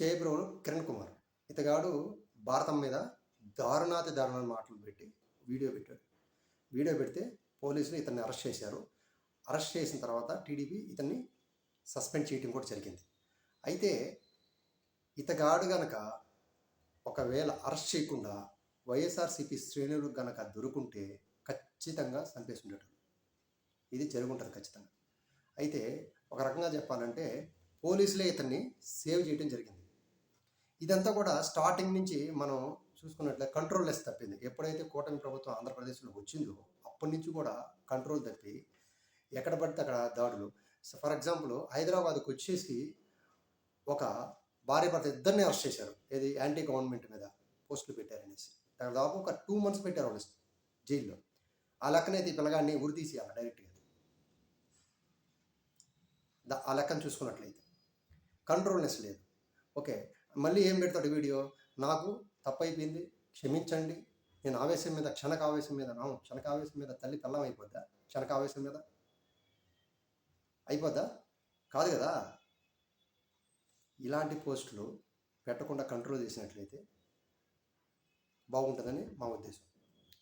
చేబ్రోలు కిరణ్ కుమార్. ఇతగాడు భారతం మీద దారుణాతి దారుణ మాటలు పెట్టి వీడియో పెట్టాడు. వీడియో పెడితే పోలీసులు ఇతన్ని అరెస్ట్ చేశారు. అరెస్ట్ చేసిన తర్వాత టీడీపీ ఇతన్ని సస్పెండ్ చేయటం కూడా జరిగింది. అయితే ఇతగాడు గనక ఒకవేళ అరెస్ట్ చేయకుండా వైఎస్ఆర్సీపీ శ్రేణులు గనక దొరుకుంటే ఖచ్చితంగా చంపేసి ఉండేటోడు ఇది జరుగుంటుంది ఖచ్చితంగా. అయితే ఒక రకంగా చెప్పాలంటే పోలీసులే ఇతన్ని సేవ్ చేయడం జరిగింది. ఇదంతా కూడా స్టార్టింగ్ నుంచి మనం చూసుకున్నట్లయితే కంట్రోల్ లెస్ తప్పింది. ఎప్పుడైతే కూటమి ప్రభుత్వం ఆంధ్రప్రదేశ్లో వచ్చిందో అప్పటి నుంచి కూడా కంట్రోల్ తప్పి ఎక్కడ పడితే అక్కడ దాడులు. ఫర్ ఎగ్జాంపుల్ హైదరాబాద్కి వచ్చేసి ఒక భార్య భర్త ఇద్దరిని అరెస్ట్ చేశారు. ఏది? యాంటీ గవర్నమెంట్ మీద పోస్టులు పెట్టారనేసి. దాదాపు ఒక టూ మంత్స్ పెట్టారు వాళ్ళు జైల్లో. ఆ లెక్కనైతే ఈ పిల్లగాడిని ఉరి తీసేయాలి డైరెక్ట్గా ఆ లెక్కను చూసుకున్నట్లయితే. కంట్రోల్నెస్ లేదు. ఓకే. మళ్ళీ ఏం పెడతాడు వీడియో? నాకు తప్పైపోయింది క్షమించండి. నేను ఆవేశం మీద క్షణక ఆవేశం మీద నా క్షణకావేశం మీద తల్లి పెళ్ళం అయిపోద్దా? క్షణకావేశం మీద? అయిపోద్దా? కాదు కదా. ఇలాంటి పోస్టులు పెట్టకుండా కంట్రోల్ చేసినట్లయితే బాగుంటుందని మా ఉద్దేశం.